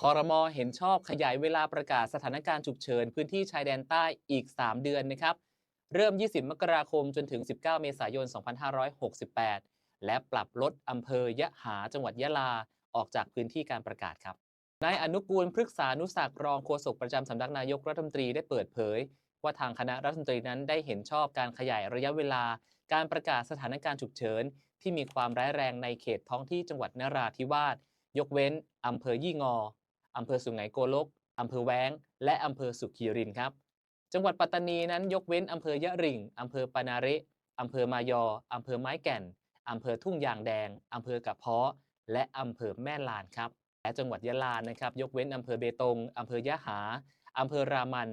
คอรมอเห็นชอบขยายเวลาประกาศสถานการณ์ฉุกเฉินพื้นที่ชายแดนใต้อีก 3 เดือนนะครับ เริ่ม 20 มกราคมจนถึง 19 เมษายน 2568 และปรับลดอำเภอยะหาจังหวัดยะลาออกจากพื้นที่การประกาศครับนายอนุกูลพฤกษานุศักรองโฆษกประจำสำนักนายกรัฐมนตรีได้เปิดเผย ว่าทางคณะรัฐมนตรีนั้นได้เห็นชอบการขยายระยะเวลา การประกาศสถานการณ์ฉุกเฉิน ที่มีความร้ายแรงในเขตท้องที่จังหวัดนราธิวาสยกเว้นอำเภอยี่งอ อำเภอสุไหงโกลกอำเภอแว้ง และอำเภอสุขีรินครับ จังหวัดปัตตานีนั้นยกเว้นอำเภอยะริงอำเภอปานาเระอำเภอมายออำเภอไม้แก่นอำเภอทุ่งยางแดงอำเภอกระเพาะ และอำเภอแม่ลานครับ และจังหวัดยะลานะครับ ยกเว้นอำเภอเบตงอำเภอยะหาอำเภอรามัน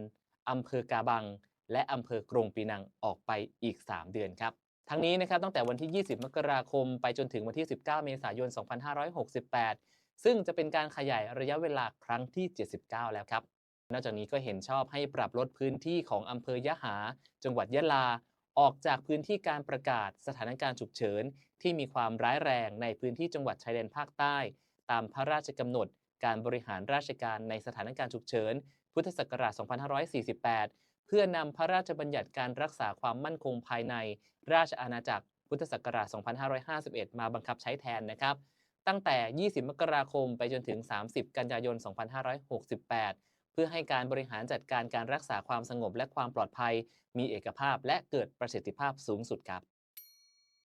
อำเภอกาบัง และอำเภอกรงปีนังออกไปอีก 3 เดือนครับ ทั้งนี้นะครับตั้งแต่วันที่ 20 มกราคม ไปจนถึงวันที่ 19 เมษายน 2568 ซึ่งจะเป็นการขยายระยะเวลาครั้งที่ 79 แล้วครับ นอกจากนี้ก็เห็นชอบให้ปรับลดพื้นที่ของอำเภอยะหา จังหวัดยะลา ออกจากพื้นที่การประกาศสถานการณ์ฉุกเฉิน ที่มีความร้ายแรงในพื้นที่จังหวัดชายแดนภาคใต้ ตามพระราชกำหนด การบริหารราชการในสถานการณ์ฉุกเฉิน พุทธศักราช 2548 เพื่อนำพระราชบัญญัติการรักษาความมั่นคงภายใน ราชอาณาจักรพุทธศักราช 2551 มาบังคับใช้แทนนะครับ ตั้งแต่ 20 มกราคม ไปจนถึง 30 กันยายน 2568 เพื่อให้การบริหารจัดการการรักษาความสงบและความปลอดภัย มีเอกภาพและเกิดประสิทธิภาพสูงสุดครับ